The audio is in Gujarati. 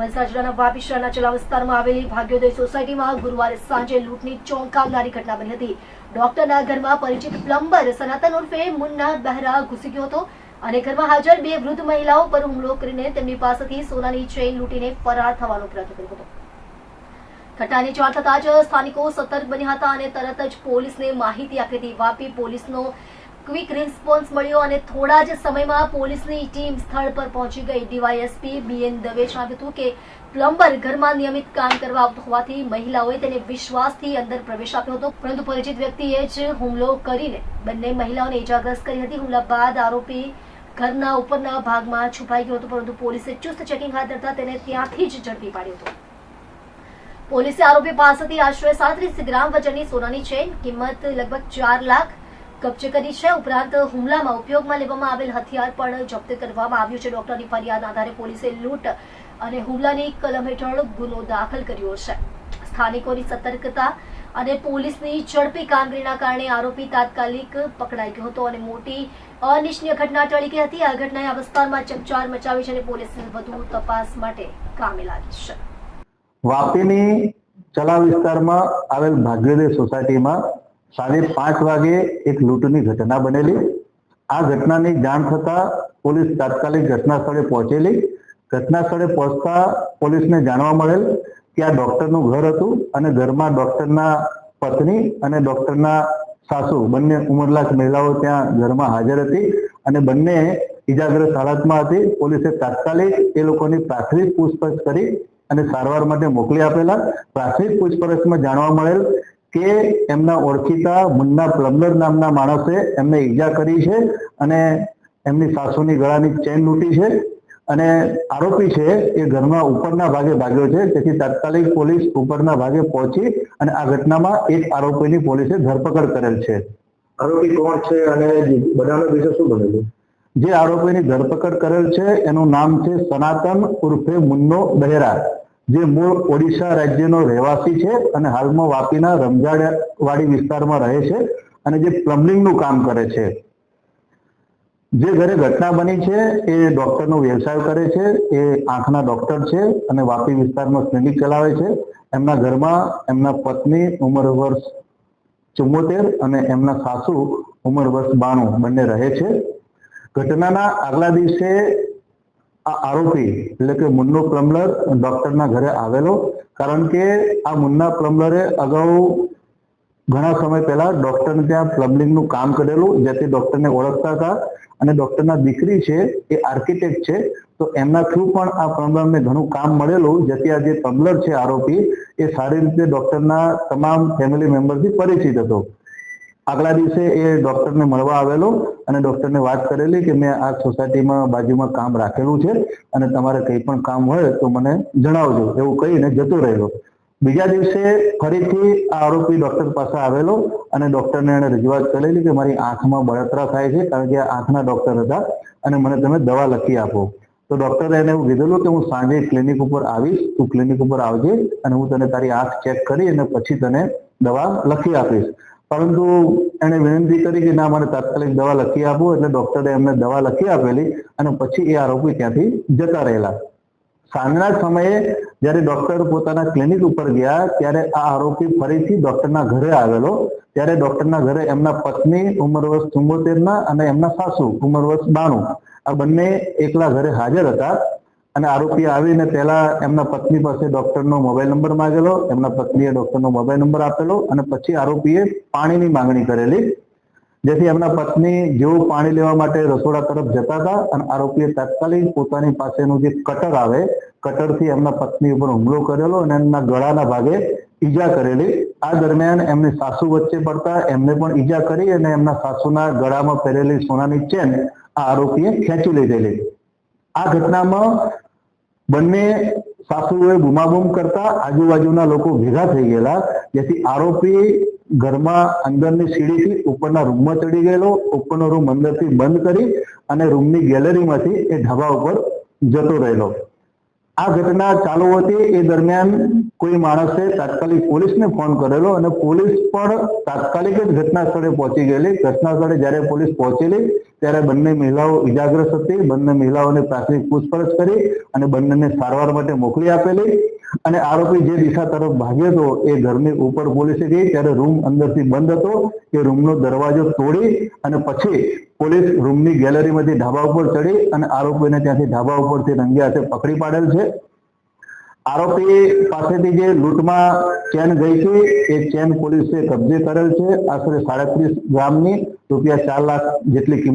વલસાડ જિલ્લાના વાપી શહેરના ચલા વિસ્તારમાં આવેલી ભાગ્યોદય સોસાયટીમાં ગુરુવારે સાંજે લૂંટની ચોંકાવનારી ઘટના બની હતી. ડોક્ટરના ઘરમાં પરિચિત પ્લમ્બર સનાતન ઉર્ફે મુન્ના બહેરા ઘૂસી ગયો હતો અને ઘરમાં હાજર બે વૃદ્ધ મહિલાઓ પર હુમલો કરીને તેમની પાસેથી સોનાની ચેઇન લૂંટીને ફરાર થવાનો પ્રયત્ન કર્યો હતો. ઘટનાની જાણ થતાં જ સ્થાનિકો સતર્ક બન્યા હતા અને તરત જ પોલીસને માહિતી આપી હતી. વાપી પોલીસનો ક્વિક રિસ્પોન્સ મળ્યો અને થોડા જ સમયમાં પોલીસની ટીમ સ્થળ પર પહોંચી ગઈ. ડીવાયએસપી બીએન દવે જણાવ્યું હતું કે પ્લમ્બર ઘરમાં નિયમિત કામ કરવા આવતો હોવાથી મહિલાઓએ તેને વિશ્વાસથી અંદર પ્રવેશ આપ્યો હતો. પરંતુ પરિચિત વ્યક્તિએ જ હુમલો કરીને બંને મહિલાઓને ઇજાગ્રસ્ત કરી હતી. હુમલા બાદ આરોપી ઘરના ઉપરના ભાગમાં છુપાઈ ગયો હતો, પરંતુ પોલીસે ચુસ્ત ચેકિંગ હાથ ધરતા તેને ત્યાંથી જ ઝડપી પાડ્યો હતો. પોલીસે આરોપી પાસેથી આશરે સાડત્રીસ ગ્રામ વજનની સોનાની ચેન, કિંમત લગભગ ચાર લાખ કબજે કરી છે. ઉપરાંત હુમલામાં ઉપયોગમાં લેવામાં આવેલ હથિયાર પણ જપ્ત કરવામાં આવ્યું છે. ડોક્ટરની ફરિયાદ આધારે પોલીસે લૂંટ અને હુમલાની કલમ હેઠળ ગુનો દાખલ કર્યો છે. સ્થાનિકોની સતર્કતા અને પોલીસની ઝડપી કામગીરીના કારણે આરોપી તાત્કાલિક પકડાઈ ગયો હતો અને મોટી અનિચ્છનીય ઘટના ટળી ગઈ હતી. આ ઘટનાએ આ વિસ્તારમાં ચકચાર મચાવી છે અને પોલીસ વધુ તપાસ માટે કામે લાગી છે. વાપીની ચલા વિસ્તારમાં આવેલ ભાગ્યોદય સોસાયટીમાં સાંજે પાંચ વાગે એક લૂંટની ઘટના બનેલી. આ ઘટનાની જાણ થતા પોલીસ તાત્કાલિક ઘટના સ્થળે પહોંચેલી. ઘટના સ્થળે પહોંચતા પોલીસને જાણવા મળેલ કે આ ડોક્ટરનું ઘર હતું અને ઘરમાં ડોક્ટરના પત્ની અને ડોક્ટરના સાસુ, બંને ઉંમરલાયક મહિલાઓ ત્યાં ઘરમાં હાજર હતી અને બંને ઇજાગ્રસ્ત હાલતમાં હતી. પોલીસે તાત્કાલિક એ લોકોની પ્રાથમિક પૂછપરછ કરી અને સારવાર માટે મોકલી આપેલા. પ્રાથમિક પૂછપરછમાં જાણવા મળેલ કે એમના ઓળખીતા મુન્ના પ્લમ્બર નામના માણસે એમને ઈજા કરી છે અને એમની સાસુની ગળાની ચેન લૂંટી છે અને આરોપી છે એ ઘરમાં ઉપરના ભાગે ભાગ્યો છે તેથી તાત્કાલિક પોલીસ ઉપરના ભાગે પહોંચી અને આ ઘટનામાં એક આરોપીની પોલીસે ધરપકડ કરેલ છે. આરોપી કોણ છે અને બનાવના વિશે શું બનેલું જે આરોપીની ધરપકડ કરેલ છે એનું નામ છે સનાતન ઉર્ફે મુન્નો બહેરા. જે મૂળ ઓડિશા રાજ્યનો રહેવાસી છે અને હાલમાં વાપીના રમઝાડવાડી વિસ્તારમાં રહે છે અને જે પ્લમ્બિંગનું કામ કરે છે. જે ઘરે ઘટના બની છે એ ડોક્ટરનો વ્યવસાય કરે છે, એ આંખના ડોક્ટર છે અને વાપી વિસ્તારમાં ક્લિનિક ચલાવે છે. એમના ઘરમાં એમના પત્ની ઉંમર વર્ષ ચુમ્મોતેર અને એમના સાસુ ઉંમર વર્ષ બાણું બંને રહે છે. ઘટનાના આગલા દિવસે આ આરોપી એટલે કે મુન્નો પ્લમ્બર ડોક્ટરના ઘરે આવેલો. કારણ કે આ મુન્ના પ્લમ્બરે અગાઉ ઘણા સમય પહેલા ડોક્ટરને ત્યાં પ્લમ્બિંગનું કામ કરેલું, જેથી ડોક્ટરને ઓળખતા હતા. અને ડોક્ટરના દીકરી છે, એ આર્કિટેક્ટ છે. તો એમના થ્રુ પણ આ પ્લમ્બરને ઘણું કામ મળેલું, જેથી આ જે પ્લમ્બર છે આરોપી, એ સારી રીતે ડોક્ટરના તમામ ફેમિલી મેમ્બરથી પરિચિત હતો. આગલા દિવસે એ ડોક્ટરને મળવા આવેલો અને ડોક્ટરને વાત કરેલી કે મેં આ સોસાયટીમાં બાજુમાં કામ રાખેલું છે અને તમારે કંઈ પણ કામ હોય તો મને જણાવજો, એવું કહીને જતો રહેલો બીજા દિવસે ફરીથી આ આરોપી ડોક્ટર પાસે આવેલો અને ડોક્ટરને એને રજૂઆત કરેલી કે મારી આંખમાં બળતરા થાય છે કારણ કે આંખના ડોક્ટર હતા અને મને તમે દવા લખી આપો. તો ડોક્ટરે એને એવું કીધેલું કે હું સાંજે ક્લિનિક ઉપર આવીશ, તું ક્લિનિક ઉપર આવજે અને હું તને તારી આંખ ચેક કરી અને પછી તને દવા લખી આપીશ. પરંતુ એને વિનંતી કરી કે ના, મારે તાત્કાલિક દવા લખી આપો. એટલે ડોક્ટરે એમને દવા લખી આપેલી અને પછી એ આરોપી ત્યાંથી જતા રહેલા. સાંજના સમયે જ્યારે ડોક્ટર પોતાના ક્લિનિક ઉપર ગયા, ત્યારે આ આરોપી ફરીથી ડોક્ટરના ઘરે આવેલો. ત્યારે ડોક્ટરના ઘરે એમના પત્ની ઉંમર વર્ષ ચુમ્મોતેરના અને એમના સાસુ ઉંમર વર્ષ બાણું. આ બંને એકલા ઘરે હાજર હતા. અને આરોપી આવીને પહેલા એમના પત્ની પાસે ડોક્ટરનો મોબાઈલ નંબર માંગેલો, એમના પત્નીએ ડોક્ટરનો મોબાઈલ નંબર આપેલો અને પછી આરોપીએ પાણીની માંગણી કરેલી. જેથી એમના પત્ની જેવું પાણી લેવા માટે રસોડા તરફ જતા હતા અને આરોપીએ તાત્કાલિક પોતાની પાસેનું જે કટર આવે, કટરથી એમના પત્ની ઉપર હુમલો કરેલો અને એમના ગળાના ભાગે ઈજા કરેલી. આ દરમિયાન એમની સાસુ વચ્ચે પડતા એમને પણ ઈજા કરી અને એમના સાસુના ગળામાં પહેરેલી સોનાની ચેન આ આરોપીએ ખેંચી લીધેલી. આ ઘટનામાં બંને સાસુએ બુમાબુમ કરતા આજુબાજુના લોકો ભેગા થઈ ગયેલા, જેથી આરોપી ઘરમાં અંદરની સીડીથી ઉપરના રૂમમાં ચડી ગયેલો, ઉપરનો રૂમ અંદરથી બંધ કરી અને રૂમની ગેલેરીમાંથી એ ઢાબા ઉપર જતો રહેલો. આ ઘટના ચાલુ હતી. એ દરમિયાન કોઈ માણસે તાત્કાલિક પોલીસને ફોન કરેલો અને પોલીસ પણ તાત્કાલિક જ ઘટના સ્થળે પહોંચી ગયેલી. ઘટના સ્થળે જ્યારે પોલીસ પહોંચેલી ત્યારે બંને મહિલાઓ ઇજાગ્રસ્ત હતી. બંને મહિલાઓને પ્રાથમિક પૂછપરછ કરી અને બંનેને સારવાર માટે મોકલી આપેલી. અને આરોપી જે દિશા તરફ ભાગ્યો હતો એ ઘરની ઉપર પોલીસે ગઈ. ત્યારે રૂમ અંદરથી બંધ હતો. એ રૂમનો દરવાજો તોડી અને પછી પોલીસ રૂમની ગેલેરીમાંથી ધાબા ઉપર ચડી અને આરોપીને ત્યાંથી ધાબા ઉપરથી રંગે હાથે પકડી પાડેલ છે. આરોપી પાસેથી જે લૂંટમાં ચેન ગઈ હતી, એ ચેન પોલીસે કબજે કરેલ છે. આશરે સાડત્રીસ ગ્રામની રૂપિયા ચાર લાખ જેટલી કિંમત